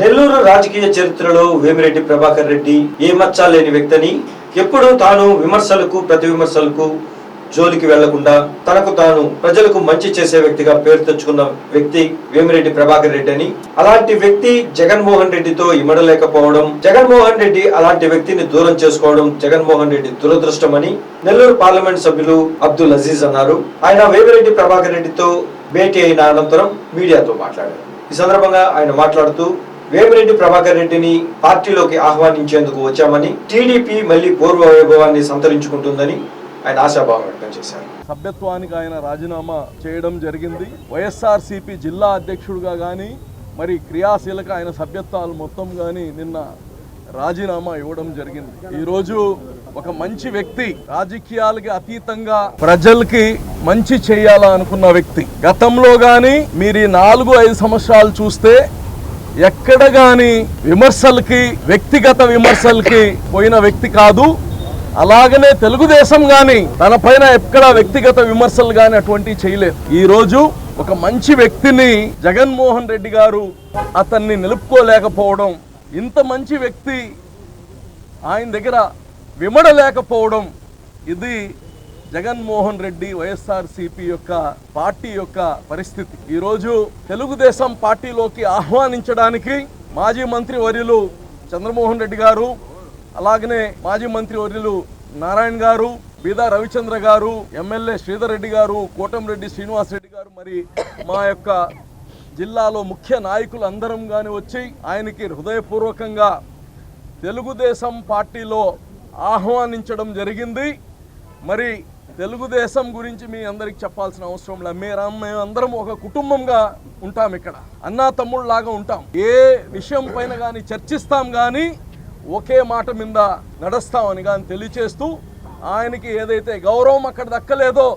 నెల్లూరు రాజకీయ చరిత్రలో వేమిరెడ్డి ప్రభాకర్ రెడ్డి ఏ మచ్చా లేని వ్యక్తిని ఎప్పుడూ తాను విమర్శలకు ప్రతి విమర్శలకు జోలికి వెళ్ళకుండా తనకు తాను ప్రజలకు మంచి చేసే వ్యక్తిగా పేరు తెచ్చుకున్న వ్యక్తి వేమిరెడ్డి ప్రభాకర్ రెడ్డి అని. అలాంటి వ్యక్తి జగన్మోహన్ రెడ్డితో ఇమడలేకపోవడం జగన్మోహన్ రెడ్డి అలాంటి వ్యక్తిని దూరం చేసుకోవడం జగన్మోహన్ రెడ్డి దురదృష్టమని నెల్లూరు పార్లమెంట్ సభ్యులు అబ్దుల్ అజీజ్ అన్నారు. ఆయన వేమిరెడ్డి ప్రభాకర్ రెడ్డితో భేటీ అయిన అనంతరం మీడియాతో మాట్లాడారు. ఈ సందర్భంగా ఆయన మాట్లాడుతూ వేమిరెడ్డి ప్రభాకర్ రెడ్డిని పార్టీలోకి ఆహ్వానించేందుకు వచ్చామని టీడీపీ మళ్ళీ పూర్వ వైభవాన్ని సంతరించుకుంటుందని ఆయన ఆశాభావం వ్యక్తం చేశారు. సభ్యత్వానికి ఆయన రాజీనామా చేయడం జరిగింది. వైఎస్ఆర్సీపీ జిల్లా అధ్యక్షుడిగా కానీ మరి క్రియాశీలక ఆయన సభ్యత్వాలు మొత్తం కానీ నిన్న రాజీనామా ఇవ్వడం జరిగింది. ఈరోజు ఒక మంచి వ్యక్తి రాజకీయాలకి అతీతంగా ప్రజలకి మంచి చేయాలనుకున్న వ్యక్తి. గతంలో కానీ మీరు ఈ నాలుగు ఐదు సంవత్సరాలు చూస్తే ఎక్కడ కానీ విమర్శలకి వ్యక్తిగత విమర్శలకి పోయిన వ్యక్తి కాదు. అలాగనే తెలుగుదేశం గాని తన పైన ఎక్కడ వ్యక్తిగత విమర్శలు గాని అటువంటివి చేయలేదు. ఈ రోజు ఒక మంచి వ్యక్తిని జగన్మోహన్ రెడ్డి గారు అతన్ని నిలుపుకోలేకపోవడం ఇంత మంచి వ్యక్తి ఆయన దగ్గర విమడలేకపోవడం ఇది జగన్మోహన్ రెడ్డి వైఎస్ఆర్ సిపి యొక్క పార్టీ యొక్క పరిస్థితి. ఈరోజు తెలుగుదేశం పార్టీలోకి ఆహ్వానించడానికి మాజీ మంత్రి వర్యులు చంద్రమోహన్ రెడ్డి గారు అలాగనే మాజీ మంత్రి వర్యులు నారాయణ గారు బీదా రవిచంద్ర గారు ఎమ్మెల్యే శ్రీధర్ రెడ్డి గారు కోటంరెడ్డి శ్రీనివాస్ రెడ్డి గారు మరి మా యొక్క జిల్లాలో ముఖ్య నాయకులు అందరం కానీ వచ్చి ఆయనకి హృదయపూర్వకంగా తెలుగుదేశం పార్టీలో ఆహ్వానించడం జరిగింది. మరి తెలుగుదేశం గురించి మీ అందరికి చెప్పాల్సిన అవసరం లేదు మీరు మేమందరం ఒక కుటుంబంగా ఉంటాం ఇక్కడ. అన్నా తమ్ముళ్ళలాగా ఉంటాం. ఏ విషయం పైన కానీ చర్చిస్తాం కానీ ఒకే మాట మీద నడుస్తామని కానీ తెలియచేస్తూ ఆయనకి ఏదైతే గౌరవం అక్కడ దక్కలేదో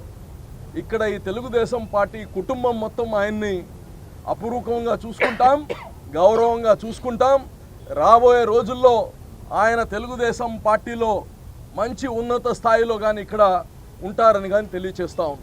ఇక్కడ ఈ తెలుగుదేశం పార్టీ కుటుంబం మొత్తం ఆయన్ని అపురూపంగా చూసుకుంటాం గౌరవంగా చూసుకుంటాం. రాబోయే రోజుల్లో ఆయన తెలుగుదేశం పార్టీలో మంచి ఉన్నత స్థాయిలో కానీ ఇక్కడ ఉంటారని కానీ తెలియచేస్తూ ఉన్నాం.